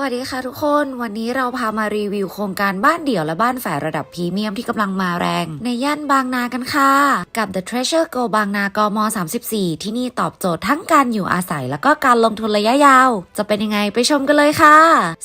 วัสดีค่ะทุกคนวันนี้เราพามารีวิวโครงการบ้านเดี่ยวและบ้านแฝดระดับพรีเมียมที่กำลังมาแรง ในย่านบางนากันค่ะ กับ The Treasure Go บางนากม 34 ที่นี่ตอบโจทย์ทั้งการอยู่อาศัย แล้วก็การลงทุนระยะยาว จะเป็นยังไงไปชมกันเลยค่ะ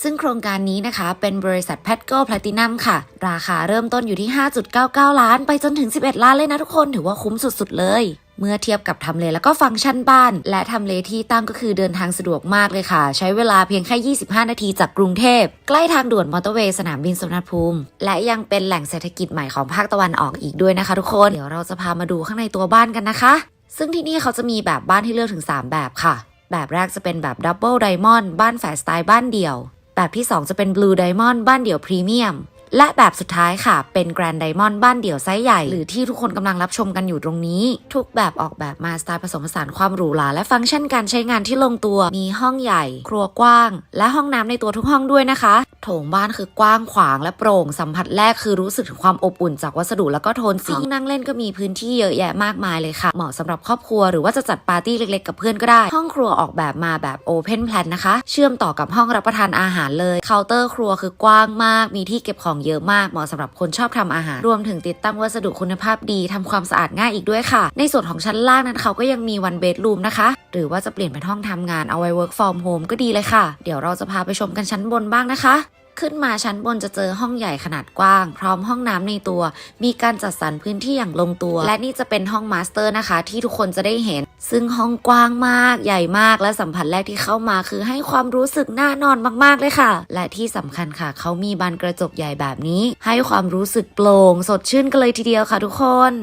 ซึ่งโครงการนี้นะคะ เป็นบริษัท p e t g o Platinum ค่ะ ราคาเริ่มต้นอยู่ที่ 5.99 ล้าน ไปจนถึง 11 ล้านเลยนะทุกคนถือว่าคุ้มสุดๆเลย เมื่อเทียบกับทำเลแล้วก็ฟังก์ชันบ้าน และทำเลที่ตั้งก็คือเดินทางสะดวกมากเลยค่ะ ใช้เวลาเพียงแค่ 25 นาทีจากกรุงเทพ ใกล้ทางด่วนมอเตอร์เวย์สนามบินสุวรรณภูมิ และยังเป็นแหล่งเศรษฐกิจใหม่ของภาคตะวันออกอีกด้วยนะคะ ทุกคนเดี๋ยวเราจะพามาดูข้างในตัวบ้านกันนะคะ ซึ่งที่นี่เขาจะมีแบบบ้านให้เลือกถึง 3 แบบค่ะ แบบแรกจะเป็นแบบดับเบิลไดมอนด์บ้านแฝดสไตล์บ้านเดี่ยว แบบที่ 2 จะเป็นบลูไดมอนด์บ้านเดี่ยวพรีเมียม และแบบสุดท้ายค่ะเป็นแกรนด์ไดมอนด์บ้านเดี่ยวไซส์ใหญ่ หรือที่ทุกคนกำลังรับชมกันอยู่ตรงนี้ ทุกแบบออกแบบมาสไตล์ผสมผสานความหรูหราและฟังก์ชันการใช้งานที่ลงตัว มีห้องใหญ่ ครัวกว้าง และห้องน้ำในตัวทุกห้องด้วยนะคะโถงบ้านคือกว้างขวางและโปร่ง สัมผัสแรกคือรู้สึกถึงความอบอุ่นจากวัสดุแล้วก็โทนสีห้องนั่งเล่นก็มีพื้นที่เยอะแยะมากมายเลยค่ะ เหมาะสำหรับครอบครัวหรือว่าจะจัดปาร์ตี้เล็กๆกับเพื่อนก็ได้ ห้องครัวออกแบบมาแบบโอเพนแพลนนะคะ เชื่อมต่อกับห้องรับประทานอาหารเลยเคาน์เตอร์ครัวคือกว้างมาก มีที่เก็บของเยอะมากเหมาะสำหรับคนชอบทำอาหาร รวมถึงติดตั้งวัสดุคุณภาพดีทำความสะอาดง่ายอีกด้วยค่ะ ในส่วนของชั้นล่างนั้นเขาก็ยังมีวันเบดรูมนะคะหรือว่าจะเปลี่ยนเป็นห้องทำงานเอาไว้ work from home ก็ดีเลยค่ะ เดี๋ยวเราจะพาไปชมกันชั้นบนบ้างนะคะ ขึ้นมาชั้นบนจะเจอห้องใหญ่ขนาดกว้าง พร้อมห้องน้ำในตัว มีการจัดสรรพื้นที่อย่างลงตัว และนี่จะเป็นห้องมาสเตอร์นะคะ ที่ทุกคนจะได้เห็น ซึ่งห้องกว้างมาก ใหญ่มากและสัมผัสแรกที่เข้ามาคือให้ความรู้สึกน่านอนมากๆเลยค่ะ และที่สำคัญค่ะ เขามีบานกระจกใหญ่แบบนี้ ให้ความรู้สึกโปร่งสดชื่นกันเลยทีเดียวค่ะทุกคน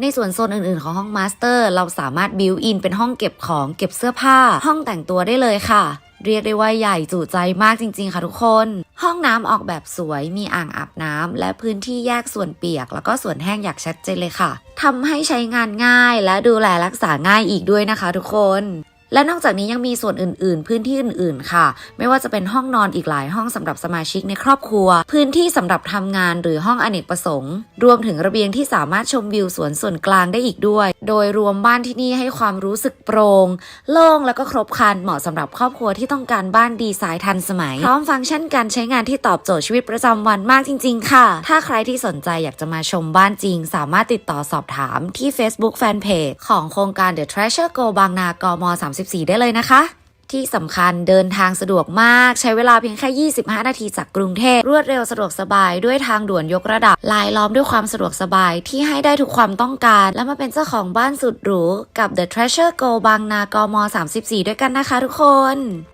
ในส่วนโซนอื่นๆ ของห้องมาสเตอร์ เราสามารถบิวอินเป็นห้องเก็บของเก็บเสื้อผ้า ห้องแต่งตัวได้เลยค่ะ เรียกได้ว่าใหญ่จุใจมากจริง ๆ ค่ะทุกคน ห้องน้ำออกแบบสวยมีอ่างอาบน้ำและพื้นที่แยกส่วนเปียก แล้วก็ส่วนแห้งอย่างชัดเจนเลยค่ะทำให้ใช้งานง่ายและดูแลรักษาง่ายอีกด้วยนะคะ ทุกคนและนอกจากนี้ยังมีส่วนอื่น ๆ พื้นที่อื่น ๆ ค่ะ ไม่ว่าจะเป็นห้องนอนอีกหลายห้องสำหรับสมาชิกในครอบครัว พื้นที่สำหรับทำงานหรือห้องอเนกประสงค์ รวมถึงระเบียงที่สามารถชมวิวสวนส่วนกลางได้อีกด้วยโดยรวมบ้านที่นี่ให้ความรู้สึกโปร่งโล่งแล้วก็ครบครันเหมาะสำหรับครอบครัวที่ต้องการบ้านดีไซน์ทันสมัย พร้อมฟังก์ชันการใช้งานที่ตอบโจทย์ชีวิตประจำวันมากจริง ๆ ค่ะ ถ้าใครที่สนใจอยากจะมาชมบ้านจริง สามารถติดต่อสอบถามที่ Facebook Fanpage ของโครงการ The Treasure Go บางนากม 34 ได้เลยนะคะ ที่สำคัญเดินทางสะดวกมาก ใช้เวลาเพียงแค่ 25 นาทีจากกรุงเทพรวดเร็วสะดวกสบายด้วยทางด่วนยกระดับลายล้อมด้วยความสะดวกสบายที่ให้ได้ทุกความต้องการ และมาเป็นเจ้าของบ้านสุดหรูกับ The Treasure Go บางนากม 34 ด้วยกันนะคะทุกคน